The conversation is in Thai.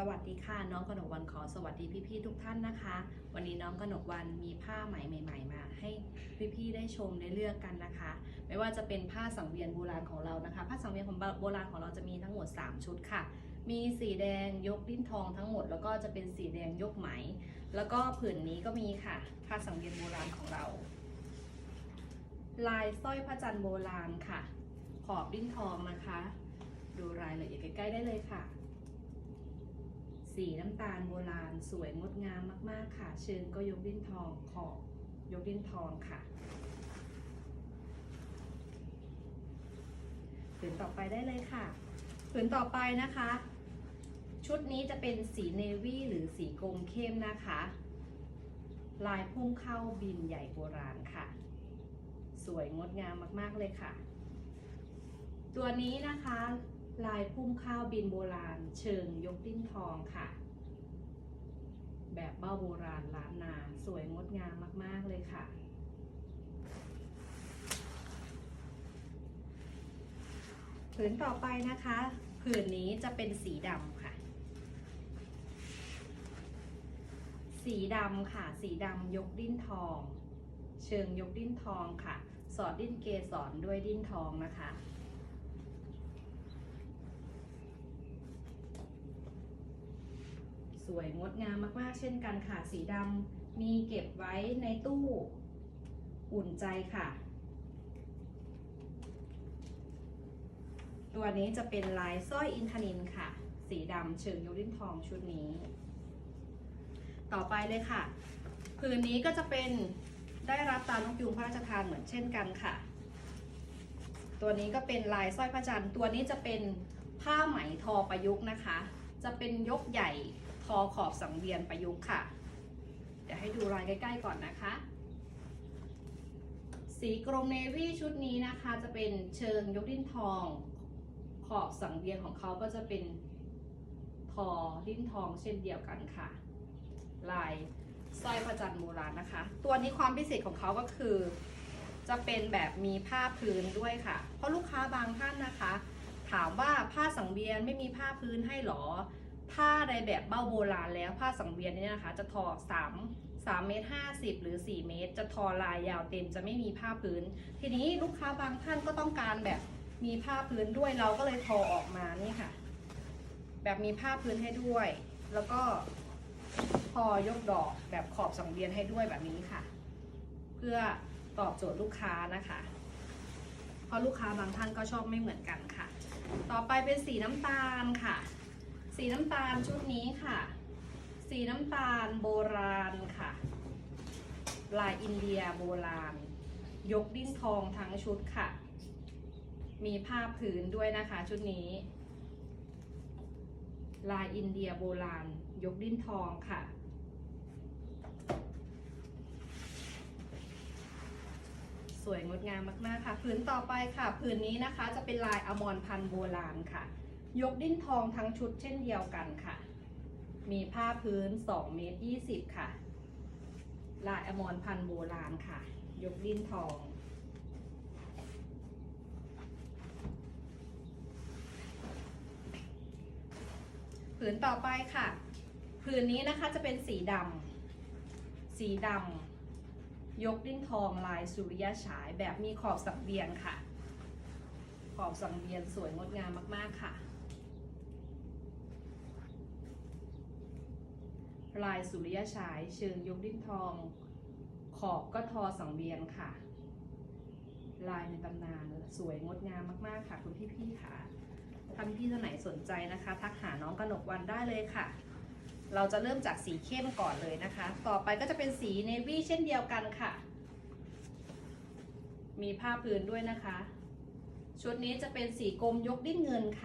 สวัสดีค่ะน้องกนกวันขอสวัสดีพี่ๆทุกท่านนะคะ วันนี้น้องกนกวันมีผ้าไหมใหม่ ๆ มาให้พี่ๆได้ชมได้เลือกกันนะคะ ไม่ว่าจะเป็นผ้าสังเวียนโบราณของเรานะคะ ผ้าสังเวียนของโบราณของเราจะมีทั้งหมด 3 ชุดค่ะ มีสีแดงยกดิ้นทองทั้งหมด แล้วก็จะเป็นสีแดงยกไหม แล้วก็ผืนนี้ก็มีค่ะ ผ้าสังเวียนโบราณของเรา ลายสร้อยพระจันทร์โบราณค่ะ ขอบดิ้นทองนะคะ ดูรายละเอียดใกล้ๆได้เลยค่ะ สีน้ำตาลโบราณสวยงดงามมาก ๆ ค่ะ เชิงก็ยกดิ้นทองขอบยกดิ้นทองค่ะผืนต่อไปได้เลยค่ะผืนต่อไปนะคะ ชุดนี้จะเป็นสีเนวี่หรือสีกรมเข้มนะคะ ลายพุ่งเข้าบินใหญ่โบราณค่ะ สวยงดงามมาก ๆ เลยค่ะ ตัวนี้นะคะ ลายพุ่มข้าวบินโบราณ เชิงยกดิ้นทองค่ะ แบบเบ้าโบราณล้านนาสวยงดงามมาก ๆ เลยค่ะผืนต่อไปนะคะผืนนี้จะเป็นสีดำค่ะ สีดำค่ะ สีดำยกดิ้นทอง เชิงยกดิ้นทองค่ะ สอดดิ้นเกสรด้วยดิ้นทองนะคะ สวยงดงามมากๆ เช่นกันค่ะ สีดำมีเก็บไว้ในตู้อุ่นใจค่ะ ตัวนี้จะเป็นลายสร้อยอินทนินค่ะ สีดำเชิงยกดิ้นทองชุดนี้ ต่อไปเลยค่ะ ผืนนี้ก็จะเป็นได้รับตามนกยูงพระราชทานเหมือนเช่นกันค่ะ ตัวนี้ก็เป็นลายสร้อยพระจันทร์ตัวนี้จะเป็นผ้าไหมทอประยุกต์นะคะ จะเป็นยกใหญ่ ทอขอบสังเวียนประยุกต์ค่ะ เดี๋ยวให้ดูลายใกล้ๆก่อนนะคะ สีกรมเนวี่ชุดนี้นะคะจะเป็นเชิงยกดิ้นทอง ขอบสังเวียนของเขาก็จะเป็นทอดิ้นทองเช่นเดียวกันค่ะ ลายสร้อยพระจันโบราณนะคะ ตัวนี้ความพิเศษของเขาก็คือ จะเป็นแบบมีผ้าพื้นด้วยค่ะ เพราะลูกค้าบางท่านนะคะ ถามว่าผ้าสังเวียนไม่มีผ้าพื้นให้หรอ แบบเบ้าโบราณแล้วผ้าสังเวียนเนี่ยนะคะ จะทอ3 3เมตร50 หรือ 4 เมตร จะทอลายยาวเต็มจะไม่มีผ้าพื้น ทีนี้ลูกค้าบางท่านก็ต้องการแบบมีผ้าพื้นด้วยเราก็เลยทอออกมานี่ค่ะ แบบมีผ้าพื้นให้ด้วย แล้วก็ทอยกดอกแบบขอบสังเวียนให้ด้วยแบบนี้ค่ะ เพื่อตอบโจทย์ลูกค้านะคะเพราะลูกค้าบางท่านก็ชอบไม่เหมือนกันค่ะ ต่อไปเป็นสีน้ำตาลค่ะ สีน้ำตาลชุดนี้ค่ะ สีน้ำตาลโบราณค่ะ ลายอินเดียโบราณ ยกดิ้นทองทั้งชุดค่ะ มีผ้าผืนด้วยนะคะชุดนี้ ลายอินเดียโบราณ ยกดิ้นทองค่ะสวยงดงามมากๆค่ะ ผืนต่อไปค่ะ ผืนนี้นะคะจะเป็นลายอมรพันธ์โบราณค่ะ ยกดิ้นทองทั้งชุดเช่นเดียวกันค่ะ มีผ้าพื้น2เมตร20 ค่ะ ลายอมรพันธ์โบราณค่ะ ยกดิ้นทอง ผืนต่อไปค่ะ ผืนนี้นะคะจะเป็นสีดำสีดำยกดิ้นทองลายสุริยะฉายแบบมีขอบสังเวียนค่ะ ขอบสังเวียนสวยงดงามมาก ๆ ค่ะ ลายสุริยฉาย เชิงยกดิ้นทอง ขอบก็ทอสังเวียนค่ะ ลายในตำนานสวยงดงามมากๆค่ะคุณพี่ๆค่ะถ้าพี่ท่านไหนสนใจนะคะ ทักหาน้องกนกวันได้เลยค่ะ เราจะเริ่มจากสีเข้มก่อนเลยนะคะ ต่อไปก็จะเป็นสีเนวี่เช่นเดียวกันค่ะ มีผ้าพื้นด้วยนะคะ ชุดนี้จะเป็นสีกรมยกดิ้นเงินค่ะ